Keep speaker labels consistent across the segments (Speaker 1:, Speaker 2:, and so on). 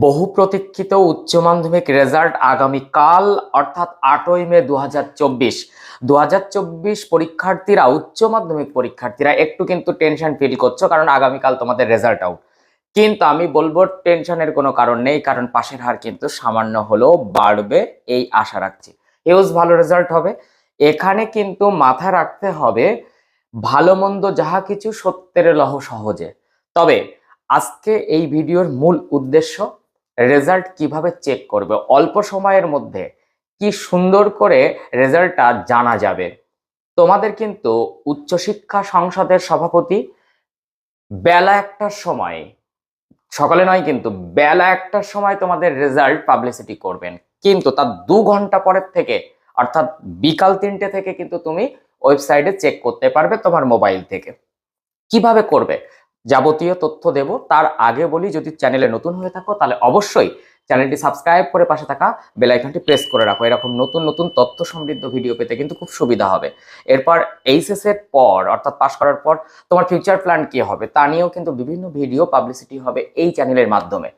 Speaker 1: বহু প্রতীক্ষিত উচ্চ মাধ্যমিক রেজাল্ট আগামীকাল, অর্থাৎ আটই মে দু হাজার চব্বিশ। দু হাজার চব্বিশ পরীক্ষার্থীরা উচ্চ মাধ্যমিক পরীক্ষার্থীরা একটু কিন্তু টেনশন ফিল করছ কারণ আগামীকাল তোমাদের রেজাল্ট আউট কিন্তু আমি বলব টেনশনের কোনো কারণ নেই, কারণ পাশের হার কিন্তু সামান্য হলেও বাড়বে, এই আশা রাখছি। হিউজ ভালো রেজাল্ট হবে। এখানে কিন্তু মাথায় রাখতে হবে, ভালো মন্দ যাহা কিছু সত্যের লহ সহজে তবে আজকে এই ভিডিওর মূল উদ্দেশ্য রেজাল্ট কীভাবে চেক করবে? অল্প সময়ের মধ্যে কি সুন্দর করে রেজাল্টটা জানা যাবে? তোমাদের কিন্তু উচ্চশিক্ষা সংসদের সভাপতি বেলা একটার সময়, সকালে নয় কিন্তু বেলা একটার সময় তোমাদের রেজাল্ট পাবলিসিটি করবেন। কিন্তু তার দু ঘণ্টা পরের থেকে, অর্থাৎ বিকাল তিনটে থেকে কিন্তু তুমি ওয়েবসাইটে চেক করতে পারবে তোমার মোবাইল থেকে। কীভাবে করবে? যাবতীয় তথ্য দেব। তার আগে বলি, যদি চ্যানেলে নতুন হয়ে থাকো, তাহলে অবশ্যই চ্যানেলটি সাবস্ক্রাইব করে পাশে থাকা বেল আইকনটি প্রেস করে রাখো। এরকম নতুন নতুন তথ্য সমৃদ্ধ ভিডিও পেতে কিন্তু খুব সুবিধা হবে। এরপর এইচএস এর পর, অর্থাৎ পাশ করার পর, তোমার ফিউচার প্ল্যান কি হবে? তা নিয়েও কিন্তু বিভিন্ন ভিডিও পাবলিসিটি হবে এই চ্যানেলের মাধ্যমে।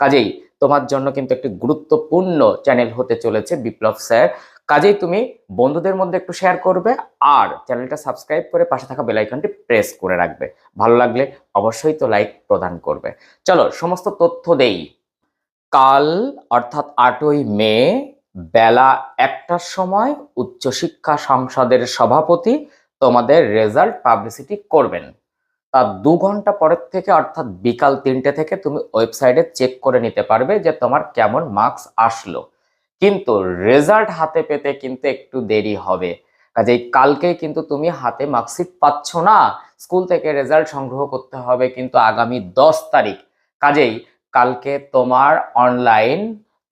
Speaker 1: কাজেই তোমার জন্য কিন্তু একটি গুরুত্বপূর্ণ চ্যানেল হতে চলেছে বিপ্লব স্যার। কাজেই তুমি বন্ধুদের মধ্যে একটু শেয়ার করবে আর চ্যানেলটা সাবস্ক্রাইব করে পাশে থাকা বেল আইকনটি প্রেস করে রাখবে। ভালো লাগলে অবশ্যই তো লাইক প্রদান করবে। চলো, সমস্ত তথ্য দেই। কাল, অর্থাৎ আটই মে, বেলা একটার সময় উচ্চশিক্ষা সংসদের সভাপতি তোমাদের রেজাল্ট পাবলিসিটি করবেন। তার দু ঘণ্টা পরের থেকে, অর্থাৎ বিকাল তিনটে থেকে তুমি ওয়েবসাইটে চেক করে নিতে পারবে যে তোমার কেমন মার্কস আসলো। কিন্তু রেজাল্ট হাতে পেতে কিন্তু একটু দেরি হবে। কাজেই কালকে কিন্তু তুমি হাতে মার্কশিট পাচ্ছ না স্কুল থেকে রেজাল্ট সংগ্রহ করতে হবে কিন্তু আগামী দশ তারিখ। কাজেই কালকে তোমার অনলাইন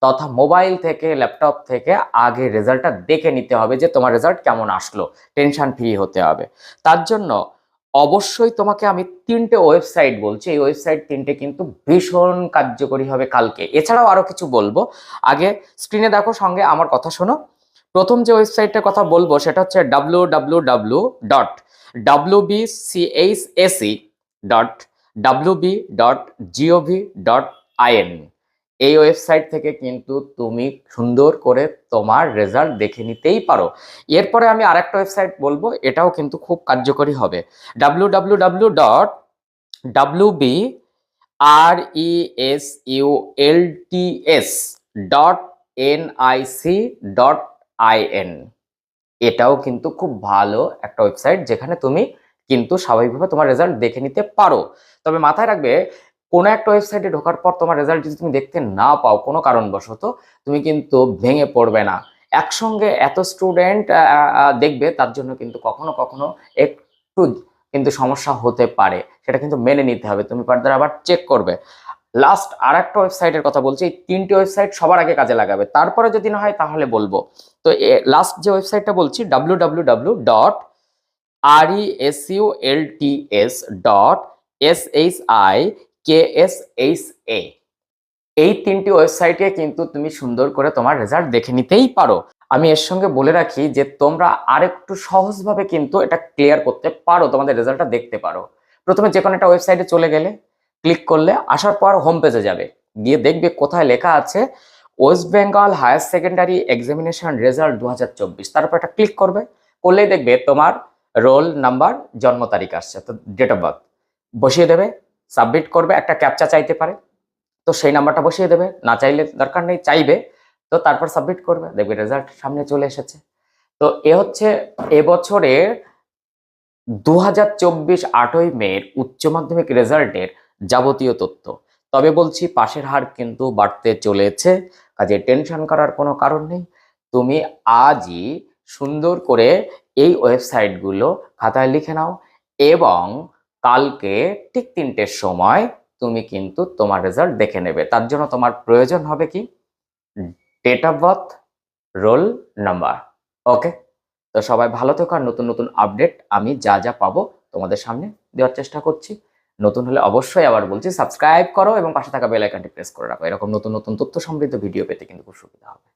Speaker 1: তথা মোবাইল থেকে ল্যাপটপ থেকে আগে রেজাল্টটা দেখে নিতে হবে যে তোমার রেজাল্ট কেমন আসলো। টেনশন ফ্রি হতে হবে। তার জন্য অবশ্যই তোমাকে আমি তিনটে ওয়েবসাইট বলছি। এই ওয়েবসাইট তিনটে কিন্তু ভীষণ কার্যকরী হবে কালকে। এছাড়াও আরও কিছু বলব। আগে স্ক্রিনে দেখো, সঙ্গে আমার কথা শোনো। প্রথম যে ওয়েবসাইটটার কথা বলব, সেটা হচ্ছে W W W dot W B CHSE dot W B dot GOV dot IN এই ওয়েবসাইট থেকে কিন্তু তুমি সুন্দর করে তোমার রেজাল্ট দেখে নিতেই পারো। এরপরে আমি আরেকটা ওয়েবসাইট বলব, এটাও কিন্তু খুব কার্যকরী হবে। W W W dot W B R E S U L T S dot N I C dot I N এটাও কিন্তু খুব ভালো একটা ওয়েবসাইট যেখানে তুমি কিন্তু স্বাভাবিকভাবে তোমার রেজাল্ট দেখে নিতে পারো। তবে মাথায় রাখবে কোনো একটা ওয়েবসাইটে ঢোকার পর তোমার রেজাল্ট যদি তুমি দেখতে না পাও, কোনো কারণবশত তুমি কিন্তু ভেঙে পড়বে না। একসঙ্গে এত স্টুডেন্ট দেখবে, তার জন্য কিন্তু কখনো কখনো একটু কিন্তু সমস্যা হতে পারে। সেটা কিন্তু মেনে নিতে হবে, তুমি ফার্দার আবার চেক করবে। লাস্ট আর একটা ওয়েবসাইটের কথা বলছি, এই তিনটে ওয়েবসাইট সবার আগে কাজে লাগাবে। তারপরে যদি না হয়, তাহলে বলব। তো লাস্ট যে ওয়েবসাইটটা বলছি W W W dot R E S U L T S dot S H I K S H তিনটি ওয়েবসাইটে কিন্তু তুমি সুন্দর করে তোমার রেজাল্ট দেখে নিতেই পারো। আমি এর সঙ্গে বলে রাখি যে, তোমরা আরেকটু সহজভাবে কিন্তু এটা ক্লিয়ার করতে পারো, তোমাদের রেজাল্টটা দেখতে পারো। প্রথমে যে কোনো একটা ওয়েবসাইটে চলে গেলে ক্লিক করলে আসার পর হোম পেজে যাবে। গিয়ে দেখবে কোথায় লেখা আছে West Bengal higher secondary examination result দু হাজার চব্বিশ তারপর একটা ক্লিক করবে, করলেই দেখবে তোমার রোল নাম্বার জন্ম তারিখ আসছে, তো ডেট অফ বার্থ বসিয়ে দেবে সাবমিট করবে, একটা ক্যাপচা চাইতে পারে। তো সেই নাম্বারটা বসিয়ে দেবে, না চাইলে দরকার নেই, চাইবে। তো তারপর সাবমিট করবে, দেখবে রেজাল্ট সামনে চলে এসেছে। তো এ হচ্ছে এবছরের দু হাজার চব্বিশ আটই মের উচ্চ মাধ্যমিক রেজাল্টের যাবতীয় তথ্য। তবে বলছি, পাশের হার কিন্তু বাড়তে চলেছে, কাজে টেনশন করার কোনো কারণ নেই। তুমি আজই সুন্দর করে এই ওয়েবসাইটগুলো খাতায় লিখে নাও এবং কালকে ঠিক তিনটের সময় তুমি কিন্তু তোমার রেজাল্ট দেখে নেবে। তার জন্য তোমার প্রয়োজন হবে কি? Date of birth roll number okay তো সবাই ভালো থেকো আর নতুন নতুন আপডেট আমি যা যা পাবো তোমাদের সামনে দেওয়ার চেষ্টা করছি। নতুন হলে অবশ্যই আবার বলছি সাবস্ক্রাইব করো এবং পাশে থাকা বেল আইকনটি প্রেস করে রাখো। এরকম নতুন নতুন তথ্য সমৃদ্ধ ভিডিও পেতে কিন্তু খুব সুবিধা হবে।